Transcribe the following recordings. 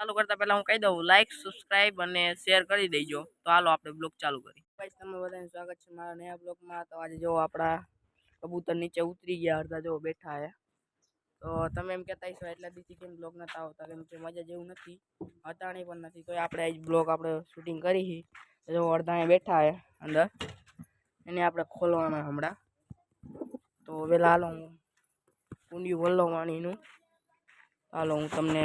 ચાલુ કરતા પહેલા હું કહી દઉં લાઈક સબસ્ક્રાઇબ અને શેર કરી દેજો તો હાલો આપણે બ્લોગ ચાલુ કરી ભાઈ તમે બધાને સ્વાગત છે મારા નયા બ્લોગમાં તો આજે જો આપણા કબૂતર નીચે ઉતરી ગયા અડધા જો બેઠા હે તો તમે એમ કહેતા હશો એટલા દીથી કેમ બ્લોગ નતા આવતા કેમ કે મજા જેવું નથી અટાણી પણ નથી તો આપણે આજ બ્લોગ આપણે શૂટિંગ કરી છે જો અડધા અહીંયા બેઠા હે અંદર એને આપણે ખોલવાના હમણાં તો વેલા હાલો હું કુંડિયું વલ્લવાણીનું હાલો હું તમને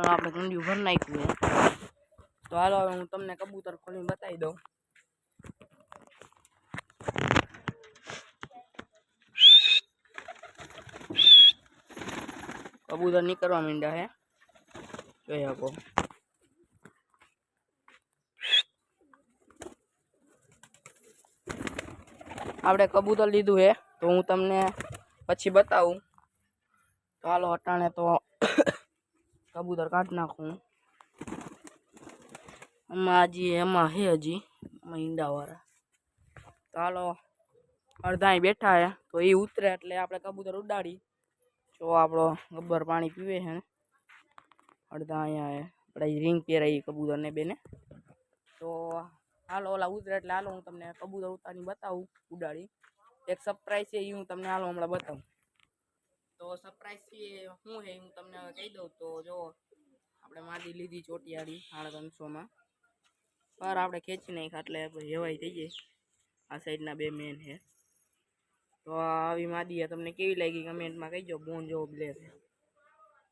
હાલો આપણે કુંડિયું ભરી નાખ્યું તો હાલો હવે હું તમને કબૂતર ખોલીને બતાવી દઉં. કબૂતર નીકળવા માંડ્યા હે. જોઈ શકો. આપણે કબૂતર લીધું હે, તો હું તમને પછી બતાવું. તો હાલો, અટાણે તો કબૂતર કાઢી નાખું એમાં હજી એમાં હે હજી એમાં ઈંડાવાળા તો હાલો અડધા અહીં બેઠા હે તો એ ઉતરે એટલે આપણે કબૂતર ઉડાડી જો આપણો ગબ્બર પાણી પીવે છે ને અડધા અહીંયા હે આપણે રિંગ પહેરાઈ કબૂતરને બેને તો હાલો ઓલા ઉતરે એટલે હાલો હું તમને કબૂતર ઉતારીને બતાવું ઉડાડી એક સરપ્રાઈઝ છે એ હું તમને હાલો હમણાં બતાવું તો સરપ્રાઈઝ શું હે હું તમને કહી દઉં તો જો, આપણે માદી લીધી ચોટિયાળી સાડા ત્રણસોમાં પર આપણે ખેંચી નાખ્યા એટલે હેવાઈ થઈ જાય આ સાઈડના બે મેન છે તો આવી માદી તમને કેવી લાગી કમેન્ટમાં કહીજો, બોન જો બ્લેક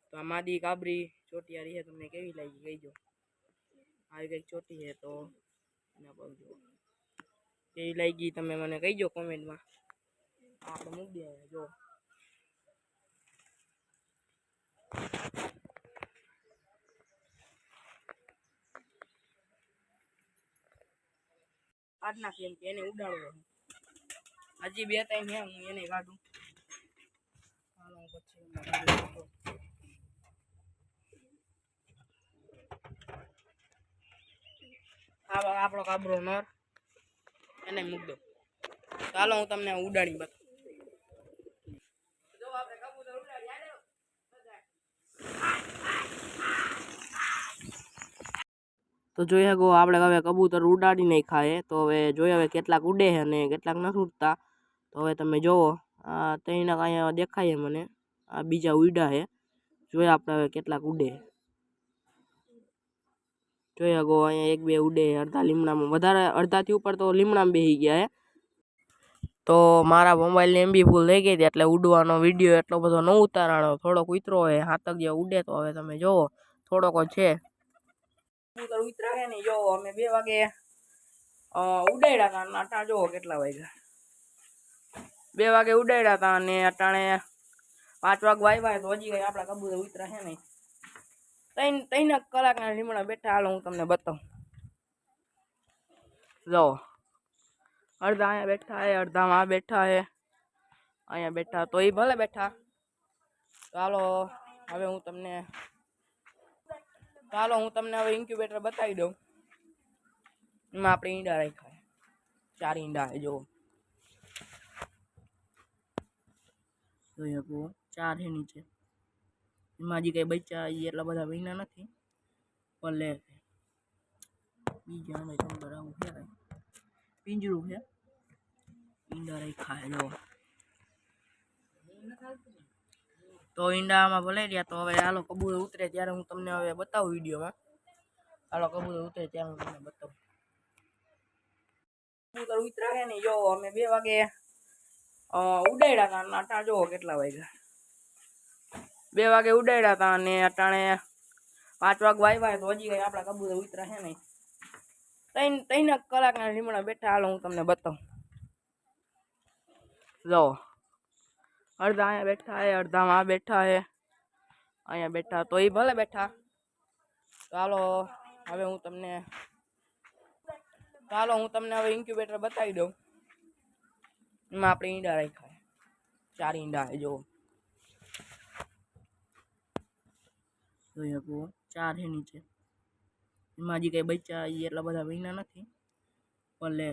તો આ માદી કાબરી ચોટિયાળી છે તમને કેવી લાગી કહીજો. આવી કંઈક ચોટી છે તો એના પર જો કેવી લાગી તમે મને કહીજો કોમેન્ટમાં. આપણે મૂકી દઈએ જો કાઢ નાખી એમ કે એને ઉડાડવો છે હજી બે ત્રણ છે હું એને કાઢું હાલો હું પછી એમાં કાઢી નાખું. આ બા- આપણો કાબરો નર એને મૂક દો ચાલો હું તમને ઉડાડી બતાવું તો જોઈ શકો આપણે હવે કબૂતર ઉડાડી નહીં ખાય તો હવે જોઈએ હવે કેટલાક ઉડે છે અને કેટલાક નથી ઉડતા. તો હવે તમે જુઓ આ ત્રણેક અહીંયા દેખાય મને. આ બીજા ઉડ્યા છે. જોઈએ આપણે હવે કેટલાક ઉડે જોઈએ જોઈ શકો, અહીંયા એક બે ઉડે અડધા લીમડામાં, વધારે અડધાથી ઉપર તો લીમડામાં બેસી ગયા છે. તો મારા મોબાઈલની એમબી ફૂલ થઈ ગઈ હતી, એટલે ઉડવાનો વીડિયો એટલો બધો ન ઉતારાણો. થોડોક ઉતરો હોય, હાથક જે ઉડે તો હવે તમે જુઓ થોડોક છે. કબૂતર ઉતરા છે ને જો અમે બે વાગે અ, ઉડાડ્યા હતા અને અટાણે જોવો કેટલા વાગ્યા બે વાગે ઉડાડ્યા હતા અને અટાણે પાંચ વાગ વાગ્યા તો હજી કઈ આપણા કબૂતર ઉતરા છે નહીં ત્રણ ત્રણ કલાકના લીમડા બેઠા હાલો હું તમને બતાવું જો અડધા અહીંયા બેઠા હે અડધામાં આ બેઠા હે અહીંયા બેઠા તો એ ભલે બેઠા ચાલો હવે હું તમને ચાલો હું તમને હવે ઇન્ક્યુબેટર બતાવી દઉં એમાં આપણે ઈંડા રાખ્યા છે. ચાર ઈંડા છે જો જોઈ શકો ચાર છે નીચે એમાં હજી કઈ બચ્ચા હજી એટલા બધા વિના નથી પણ લે છે બીજા અમે ચંબર આવું છે કાંઈ પિંજરું છે ઈંડા રાખ્યા છે જો તો ઈંડામાં ભલે રહ્યા તો હવે હાલો કબૂતર ઉતરે ત્યારે હું તમને હવે બતાવું વિડીયોમાં હાલો કબૂતર ઉતરે ત્યારે હું તમને બતાવું કબૂતર ઉતરા છે ને જો અમે બે વાગે અ, ઉડાડ્યા હતા અને અટાણે જોવો કેટલા વાગ્યા બે વાગે ઉડાડ્યા હતા અને અટાણે પાંચ વાગ વાગ્યા તો હજી કઈ આપણા કબૂતર ઉતરા છે નહીં ત્રણ ત્રણ કલાકના લીમડા બેઠા હાલો હું તમને બતાવું જો અડધા અહીંયા બેઠા હે અડધામાં આ બેઠા હે. અહીંયા બેઠા તો એ ભલે બેઠા. ચાલો, હવે હું તમને, ચાલો હું તમને હવે ઇન્ક્યુબેટર બતાવી દઉં. એમાં આપણે ઈંડા રાખ્યા ચાર ઈંડા હે જો જોઈ શકો ચાર હે નીચે. એમાં હજી કઈ બચ્ચા ઈ એટલા બધા મહિના નથી. પણ લે,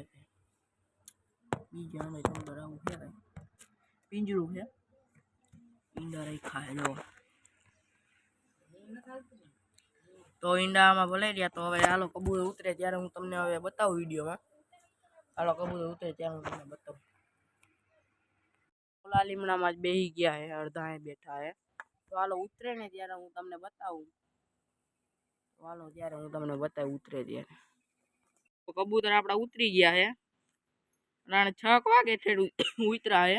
બીજા અંદર આવું છે કાંઈ. પિંજરું છે ઈંડા રાખ્યા છે જો તો ઈંડામાં ભલે રહ્યા તો હવે હાલો કબૂતર ઉતરે ત્યારે હું તમને હવે બતાવું વિડીયોમાં હાલો કબૂતર ઉતરે ત્યારે હું તમને બતાવું ઓલા લીમડામાં જ બેહી ગયા હે અડધા અહીં બેઠા હે તો હાલો ઉતરે ને ત્યારે હું તમને બતાવું તો હાલો ત્યારે હું તમને બતાવું ઉતરે ત્યારે તો કબૂતર આપણા ઉતરી ગયા હે રાણે છ વાગે ઠેડ ઉતરા હે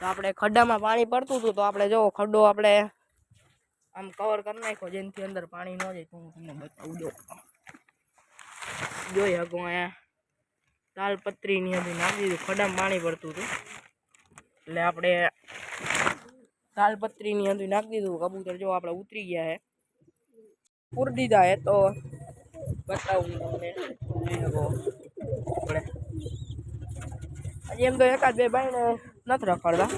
તો આપણે ખડ્ડામાં પાણી પડતું હતું તો આપણે જો ખડ્ડો આપણે આમ કવર કરી નાખ્યો જેનાથી અંદર પાણી ન જાય તો હું તમને બતાવું દો જોઈ શકો અહીંયા તાલપત્રીની અંદર નાખી દીધું ખડામાં પાણી પડતું હતું એટલે આપણે તાલપત્રીની અંદર નાખી દીધું કબૂતર જો આપણે ઉતરી ગયા હે પૂરી દીધા હે તો બતાવું તમને જોઈ શકો આપણે હજી એમ તો એકાદ બે બાઈને નથી રખડતા.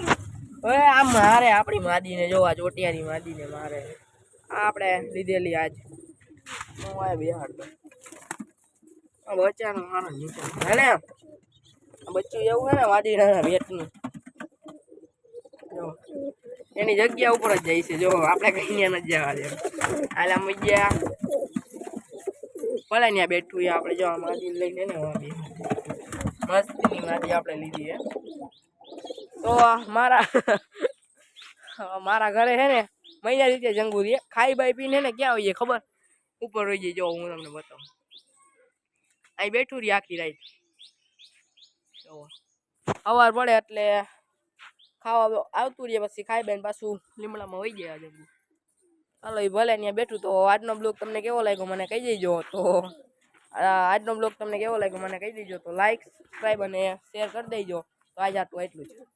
હવે આમ મારે આપણી માદીને જોવા આ ચોટિયાની માદીને મારે. આ આપણે લીધેલી આજ. હું આ બિહાડતો. આ બચ્ચાનો મારો નીચે હે ને બચ્ચું એવું હે ને વાદીના વેટનું. એની જગ્યા ઉપર જ જાય છે. જો, આપણે કઈ ન જવા દે આમ ગયા. ભલે ત્યાં બેઠું આપણે. જો, આ માદી લઈને ને મસ્તીની માદી આપણે લીધી હે તો મારા મારા ઘરે હે ને મહિના રીતે જંગુ જંગુરી ખાઈ બાઈ પીને ને ક્યાં હોઈએ ખબર? ઉપર હોઈએ જો હું તમને બતાવું. અહીં બેઠું રહી આખી રાત. સવાર પડે એટલે ખાવા આવતું રહે, પછી ખાઈ બેન પાછું લીમડામાં હોઈ આ જંગુ. ચાલો એ ભલે ત્યાં બેઠું તો આજનો બ્લોગ તમને કેવો લાગ્યો મને કહી દેજો. તો આજનો બ્લોગ તમને કેવો લાગ્યો મને કહી દેજો. તો લાઈક સબસ્ક્રાઈબ અને શેર કરી દેજો. તો આજ આટલું એટલું જ.